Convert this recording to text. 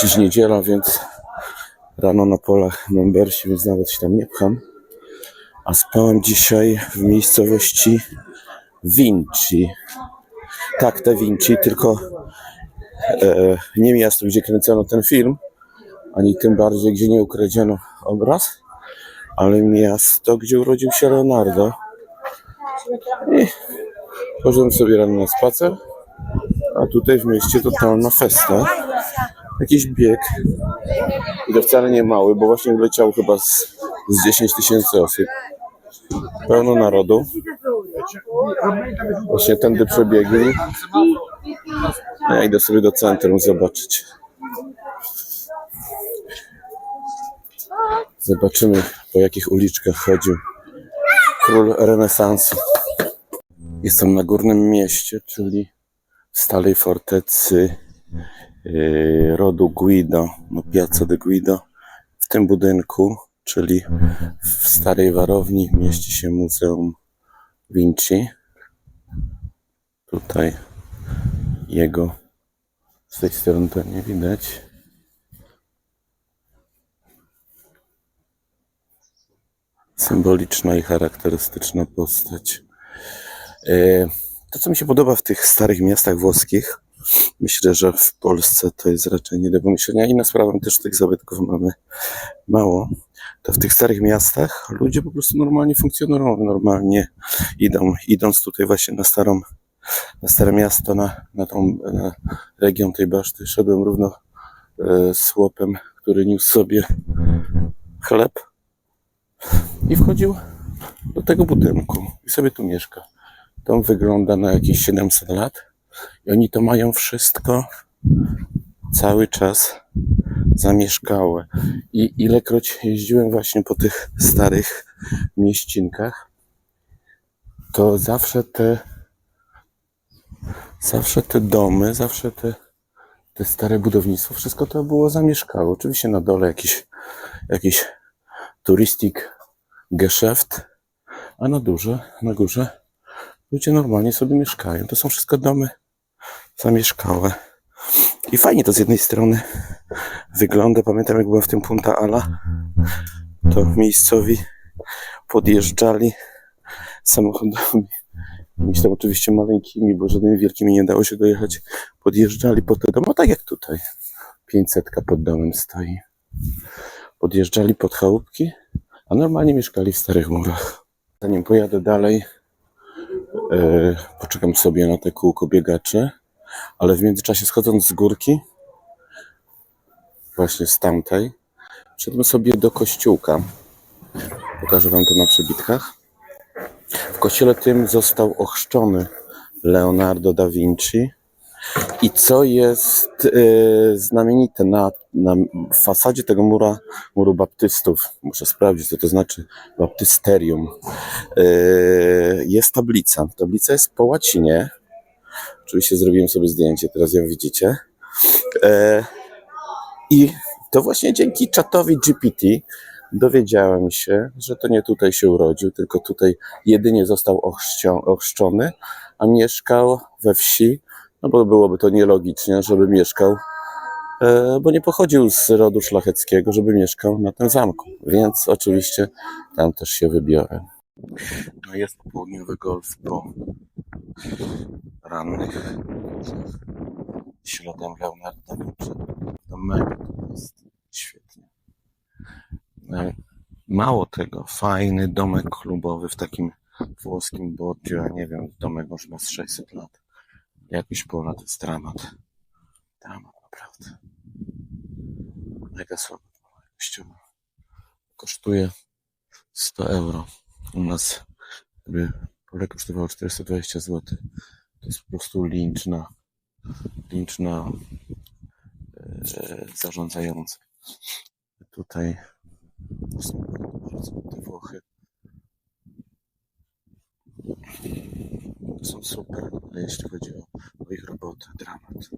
Dziś niedziela, więc rano na polach mam bersi, więc nawet się tam nie pcham. A spałem dzisiaj w miejscowości Vinci. Tak, te Vinci, tylko e, nie miasto, gdzie kręcono ten film, ani tym bardziej, gdzie nie ukradziono obraz, ale miasto, gdzie urodził się Leonardo. I poszedłem sobie rano na spacer, a tutaj w mieście totalna festa. Jakiś bieg. I to wcale nie mały, bo właśnie wleciał chyba z, z 10 tysięcy osób. Pełno narodu. Właśnie tędy przebiegli. A Ja idę sobie do centrum zobaczyć. Zobaczymy po jakich uliczkach chodził król renesansu. Jestem na górnym mieście, czyli w starej fortecy rodu Guido, no Piazza de Guido. W tym budynku, czyli w starej warowni, mieści się Muzeum Vinci. Tutaj jego z tej strony to nie widać. Symboliczna i charakterystyczna postać. E, To, co mi się podoba w tych starych miastach włoskich, myślę, że w Polsce to jest raczej nie do pomyślenia. Inna sprawa, też tych zabytków mamy mało. To w tych starych miastach ludzie po prostu normalnie funkcjonują, normalnie idą. Idąc tutaj właśnie na starą, na stare miasto, na, na tą na region tej baszty, szedłem równo e, z chłopem, który niósł sobie chleb i wchodził do tego budynku i sobie tu mieszka. Dom wygląda na jakieś 700 lat i oni to mają wszystko cały czas zamieszkałe. I ilekroć jeździłem właśnie po tych starych mieścinkach, to zawsze te zawsze te domy, zawsze te, te stare budownictwo, wszystko to było zamieszkałe. Oczywiście na dole jakiś, jakiś turistik Geschäft, a na górze, na górze ludzie normalnie sobie mieszkają. To są wszystko domy zamieszkałe. I fajnie to z jednej strony wygląda. Pamiętam, jak byłem w tym Punta Ala, to miejscowi podjeżdżali samochodami. Jakimiś tam oczywiście maleńkimi, bo żadnymi wielkimi nie dało się dojechać. Podjeżdżali pod te domy, no tak jak tutaj. 500 pod domem stoi. Podjeżdżali pod chałupki, a normalnie mieszkali w starych murach. Zanim pojadę dalej, e, poczekam sobie na te kółko biegacze, ale w międzyczasie schodząc z górki, właśnie z tamtej, szedłem sobie do kościółka. Pokażę wam to na przebitkach. W kościele tym został ochrzczony Leonardo da Vinci. I co jest e, znamienite na, na fasadzie tego mura, muru baptystów, muszę sprawdzić, co to znaczy baptysterium, e, jest tablica. Tablica jest po łacinie. Oczywiście zrobiłem sobie zdjęcie, teraz ją widzicie. E, I to właśnie dzięki czatowi GPT dowiedziałem się, że to nie tutaj się urodził, tylko tutaj jedynie został ochrzczony, a mieszkał we wsi, no bo byłoby to nielogicznie, żeby mieszkał, e, bo nie pochodził z rodu szlacheckiego, żeby mieszkał na tym zamku. Więc oczywiście tam też się wybiorę. No jest południowy golf po rannych śladem Leonarda. To mega to jest świetnie. E, Mało tego, fajny domek klubowy w takim włoskim Bordziu, ja nie wiem, domek może ma z 600 lat. Jakiś pola jest dramat. Dramat, naprawdę. Mega słabo. Kosztuje 100 euro. U nas gdyby pole kosztowało 420 zł. To jest po prostu lincz na, e. Tutaj są te Włochy. Są super, jeśli chodzi o, o ich robotę, dramat.